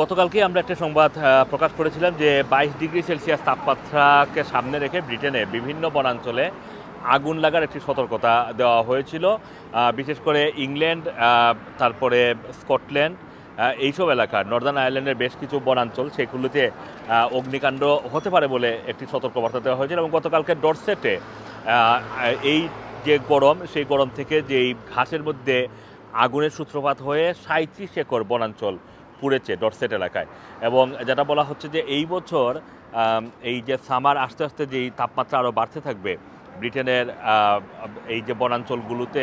গতকালকে আমরা একটা সংবাদ প্রকাশ করেছিলাম যে বাইশ ডিগ্রি সেলসিয়াস তাপমাত্রাকে সামনে রেখে ব্রিটেনে বিভিন্ন বনাঞ্চলে আগুন লাগার একটি সতর্কতা দেওয়া হয়েছিল। বিশেষ করে ইংল্যান্ড তারপরে স্কটল্যান্ড এইসব এলাকা, নর্দার্ন আয়ারল্যান্ডের বেশ কিছু বনাঞ্চল, সেগুলোতে অগ্নিকাণ্ড হতে পারে বলে একটি সতর্কবার্তা দেওয়া হয়েছিল এবং গতকালকে ডরসেটে এই যে গরম, সেই গরম থেকে যেই ঘাসের মধ্যে আগুনের সূত্রপাত হয়ে সাঁত্রিশ একর বনাঞ্চল পুড়েছে ডরসেট এলাকায়। এবং যেটা বলা হচ্ছে যে এই বছর এই যে সামার আস্তে আস্তে যেই তাপমাত্রা আরও বাড়তে থাকবে, ব্রিটেনের এই যে বনাঞ্চলগুলোতে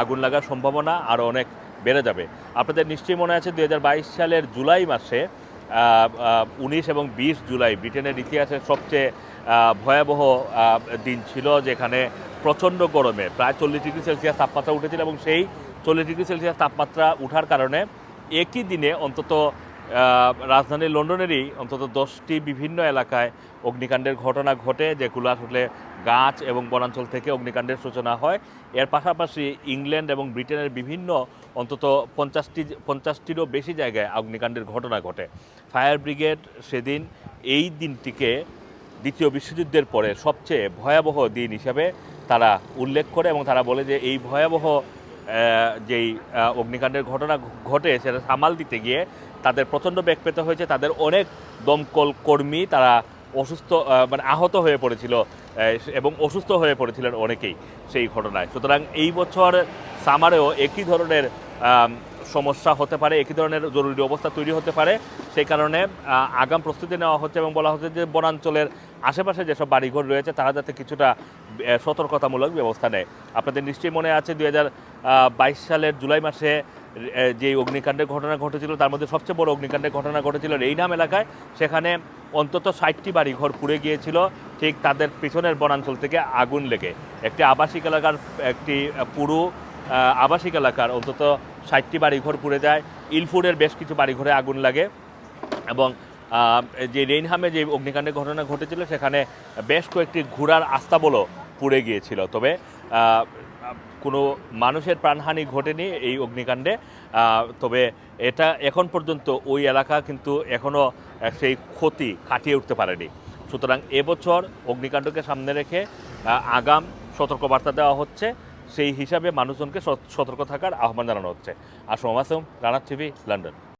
আগুন লাগার সম্ভাবনা আরও অনেক বেড়ে যাবে। আপনাদের নিশ্চয়ই মনে আছে দু হাজার বাইশ সালের জুলাই মাসে উনিশ এবং বিশ জুলাই ব্রিটেনের ইতিহাসের সবচেয়ে ভয়াবহ দিন ছিল যেখানে প্রচণ্ড গরমে প্রায় চল্লিশ ডিগ্রি সেলসিয়াস তাপমাত্রা উঠেছিল এবং সেই চল্লিশ ডিগ্রি সেলসিয়াস তাপমাত্রা উঠার কারণে একই দিনে অন্তত রাজধানী লন্ডনেরই অন্তত দশটি বিভিন্ন এলাকায় অগ্নিকাণ্ডের ঘটনা ঘটে, যেগুলো আসলে গাছ এবং বনাঞ্চল থেকে অগ্নিকাণ্ডের সূচনা হয়। এর পাশাপাশি ইংল্যান্ড এবং ব্রিটেনের বিভিন্ন অন্তত পঞ্চাশটি, পঞ্চাশটিরও বেশি জায়গায় অগ্নিকাণ্ডের ঘটনা ঘটে। ফায়ার ব্রিগেড সেদিন এই দিনটিকে দ্বিতীয় বিশ্বযুদ্ধের পরে সবচেয়ে ভয়াবহ দিন হিসাবে তারা উল্লেখ করে এবং তারা বলে যে এই ভয়াবহ যেই অগ্নিকাণ্ডের ঘটনা ঘটে, সেটা সামাল দিতে গিয়ে তাদের প্রচণ্ড বেগ পেতে হয়েছে। তাদের অনেক দমকল কর্মী তারা অসুস্থ মানে আহত হয়ে পড়েছিল এবং অসুস্থ হয়ে পড়েছিলেন অনেকেই সেই ঘটনায়। সুতরাং এই বছর সামারেও একই ধরনের সমস্যা হতে পারে, একই ধরনের জরুরি অবস্থা তৈরি হতে পারে। সেই কারণে আগাম প্রস্তুতি নেওয়া হচ্ছে এবং বলা হচ্ছে যে বনাঞ্চলের আশেপাশে যেসব বাড়িঘর রয়েছে, তারা যাতে কিছুটা সতর্কতামূলক ব্যবস্থা নেয়। আপনাদের নিশ্চয়ই মনে আছে, দুই সালের জুলাই মাসে যে অগ্নিকাণ্ডের ঘটনা ঘটেছিল, তার মধ্যে সবচেয়ে বড় অগ্নিকাণ্ডের ঘটনা ঘটেছিল রেইনাম এলাকায়। সেখানে অন্তত ষাটটি বাড়িঘর পুড়ে গিয়েছিল, ঠিক তাদের পিছনের বনাঞ্চল থেকে আগুন লেগে। একটি আবাসিক এলাকার, একটি পুরো আবাসিক এলাকার অন্তত ষাটটি বাড়িঘর পুড়ে যায়। ইলফুরের বেশ কিছু বাড়িঘরে আগুন লাগে এবং যে রেইনহামে যে অগ্নিকাণ্ডের ঘটনা ঘটেছিল, সেখানে বেশ কয়েকটি ঘোড়ার আস্তাবলও পুড়ে গিয়েছিল। তবে কোনো মানুষের প্রাণহানি ঘটেনি এই অগ্নিকাণ্ডে। তবে এটা এখন পর্যন্ত ওই এলাকা কিন্তু এখনও সেই ক্ষতি কাটিয়ে উঠতে পারেনি। সুতরাং এবছর অগ্নিকাণ্ডকে সামনে রেখে আগাম সতর্কবার্তা দেওয়া হচ্ছে। সেই হিসাবে মানুষজনকে সত- সতর্ক থাকার আহ্বান জানানো হচ্ছে। আর আসম রানা টিভি লন্ডন।